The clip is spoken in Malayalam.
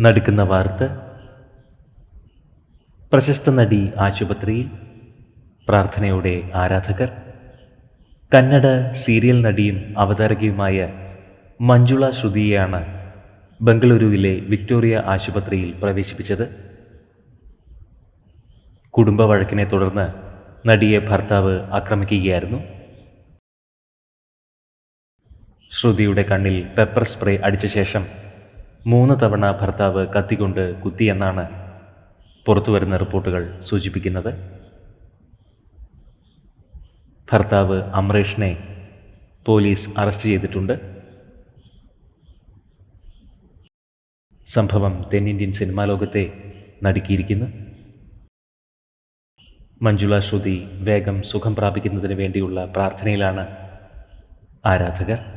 നടുക്കുന്ന വാർത്ത. പ്രശസ്ത നടി ആശുപത്രിയിൽ പ്രാർത്ഥനയുടെ ആരാധകർ. കന്നഡ സീരിയൽ നടിയും അവതാരകയുമായ മഞ്ജുള ശ്രുതിയെയാണ് ബംഗളൂരുവിലെ വിക്ടോറിയ ആശുപത്രിയിൽ പ്രവേശിപ്പിച്ചത്. കുടുംബ വഴക്കിനെ തുടർന്ന് നടിയെ ഭർത്താവ് ആക്രമിക്കുകയായിരുന്നു. ശ്രുതിയുടെ കണ്ണിൽ പെപ്പർ സ്പ്രേ അടിച്ച ശേഷം മൂന്ന് തവണ ഭർത്താവ് കത്തികൊണ്ട് കുത്തിയെന്നാണ് പുറത്തുവരുന്ന റിപ്പോർട്ടുകൾ സൂചിപ്പിക്കുന്നത്. ഭർത്താവ് അമ്രേഷിനെ പോലീസ് അറസ്റ്റ് ചെയ്തിട്ടുണ്ട്. സംഭവം തെന്നിന്ത്യൻ സിനിമാ ലോകത്തെ നടുക്കിയിരിക്കുന്നു. മഞ്ജുള ശ്രുതി വേഗം സുഖം പ്രാപിക്കുന്നതിന് വേണ്ടിയുള്ള പ്രാർത്ഥനയിലാണ് ആരാധകർ.